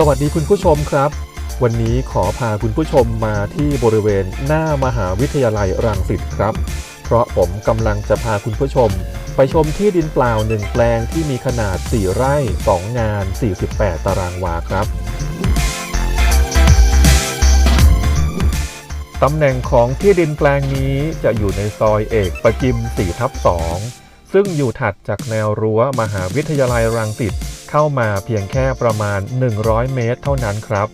สวัสดีคุณผู้ชมครับ วันนี้ขอพาคุณผู้ชมมาที่บริเวณหน้ามหาวิทยาลัยรังสิตครับ เพราะผมกำลังจะพาคุณผู้ชม ไปชมที่ดินเปล่าหนึ่งแปลงที่มีขนาด 4 ไร่ 2 งาน 48 ตารางวาครับตำแหน่งของที่ดินแปลงนี้จะอยู่ในซอยเอกประจิม4ทับ2ซึ่งอยู่ถัดจากแนวรั้วมหาวิทยาลัยรังสิต เข้ามาเพียงแค่ประมาณ 100 เมตรเท่านั้นครับ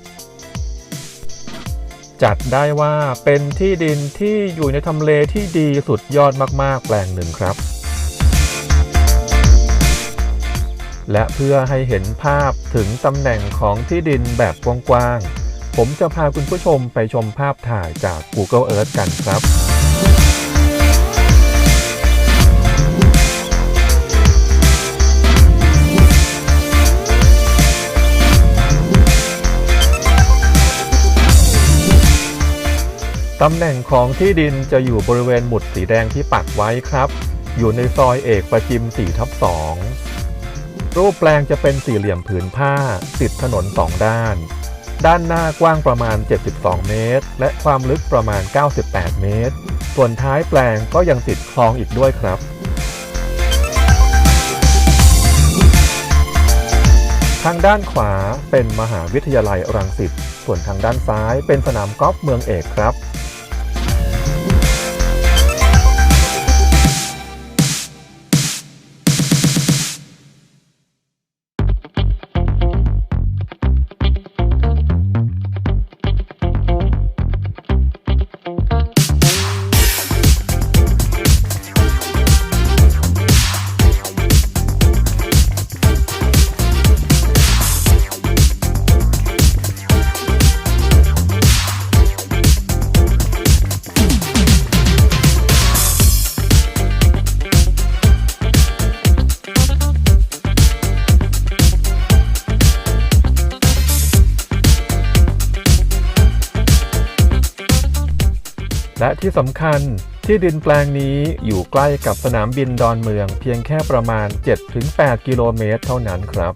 จัดได้ว่าเป็นที่ดินที่อยู่ในทำเลที่ดีสุดยอดมากๆ แปลงหนึ่งครับ และเพื่อให้เห็นภาพถึงตำแหน่งของที่ดินแบบกว้างๆ ผมจะพาคุณผู้ชมไปชมภาพถ่ายจาก Google Earth กันครับ ตำแหน่งของที่ดินจะอยู่บริเวณหมุดสีแดงที่ปักไว้ครับ อยู่ในซอยเอกประจิม4ทับ2รูปแปลงจะเป็นสี่เหลี่ยมผืนผ้า ติดถนนสองด้าน ด้านหน้ากว้างประมาณ 72 เมตร และความลึกประมาณ 98 เมตร ส่วนท้ายแปลงก็ยังติดคลองอีกด้วยครับทางด้านขวาเป็นมหาวิทยาลัยรังสิต ส่วนทางด้านซ้ายเป็นสนามกอล์ฟเมืองเอกครับ และที่สำคัญที่ดินแปลงนี้อยู่ใกล้กับสนามบินดอนเมืองเพียงแค่ประมาณ 7-8 กิโลเมตรเท่านั้นครับ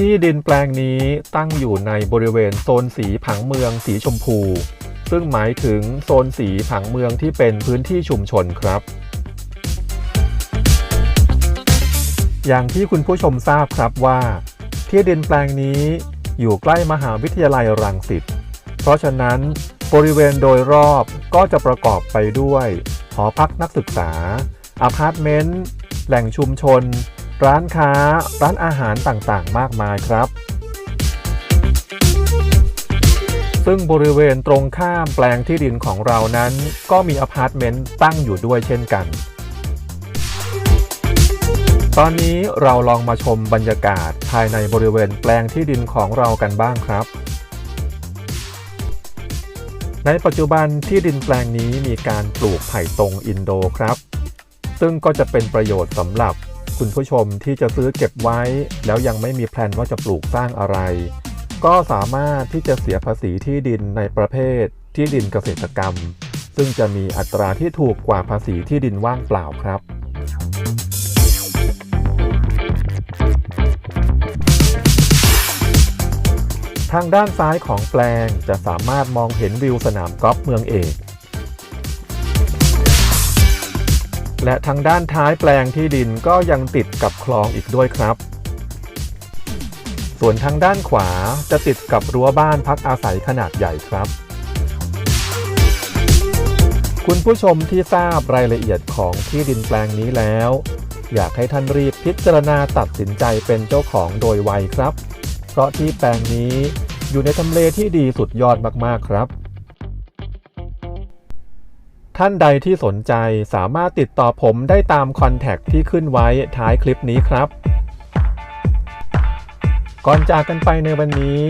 ที่ดินแปลงนี้ตั้งอยู่ในบริเวณโซนสีผังเมืองสีชมพู ซึ่งหมายถึงโซนสีผังเมืองที่เป็นพื้นที่ชุมชนครับ อย่างที่คุณผู้ชมทราบครับว่า ที่ดินแปลงนี้อยู่ใกล้มหาวิทยาลัยรังสิต เพราะฉะนั้นบริเวณโดยรอบก็จะประกอบไปด้วย หอพักนักศึกษาอพาร์ตเมนต์ แหล่งชุมชน ร้านค้า ร้านอาหารต่างๆ มากมายครับ ซึ่งบริเวณตรงข้ามแปลงที่ดินของเรานั้น ก็มีอพาร์ตเมนต์ตั้งอยู่ด้วยเช่นกัน ตอนนี้เราลองมาชมบรรยากาศภายในบริเวณแปลงที่ดินของเรากันบ้างครับในปัจจุบันที่ดินแปลงนี้มีการปลูกไผ่ตรงอินโดครับ ซึ่งก็จะเป็นประโยชน์สำหรับ คุณผู้ชมที่จะซื้อเก็บไว้ แล้วยังไม่มีแพลนว่าจะปลูกสร้างอะไร ก็สามารถที่จะเสียภาษีที่ดินในประเภทที่ดินเกษตรกรรม ซึ่งจะมีอัตราที่ถูกกว่าภาษีที่ดินว่างเปล่าครับทางด้านซ้ายของแปลงจะสามารถมองเห็นวิวสนามกอล์ฟเมืองเอก และทางด้านท้ายแปลงที่ดินก็ยังติดกับคลองอีกด้วยครับ ส่วนทางด้านขวาจะติดกับรั้วบ้านพักอาศัยขนาดใหญ่ครับ คุณผู้ชมที่ทราบรายละเอียดของที่ดินแปลงนี้แล้ว อยากให้ท่านรีบพิจารณาตัดสินใจเป็นเจ้าของโดยไวครับ เพราะที่แปลงนี้อยู่ในทำเลที่ดีสุดยอดมากๆครับ ท่านใดที่สนใจสามารถติดต่อผมได้ตามคอนแทคที่ขึ้นไว้ท้ายคลิปนี้ครับ ก่อนจากกันไปในวันนี้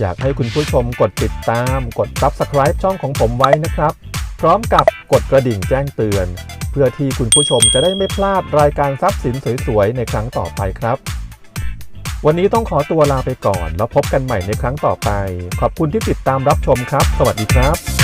อยากให้คุณผู้ชมกดติดตาม กด Subscribe ช่องของผมไว้นะครับ พร้อมกับกดกระดิ่งแจ้งเตือน เพื่อที่คุณผู้ชมจะได้ไม่พลาดรายการทรัพย์สินสวยๆในครั้งต่อไปครับวันนี้ต้องขอตัวลาไปก่อน แล้วพบกันใหม่ในครั้งต่อไป ขอบคุณที่ติดตามรับชมครับ สวัสดีครับ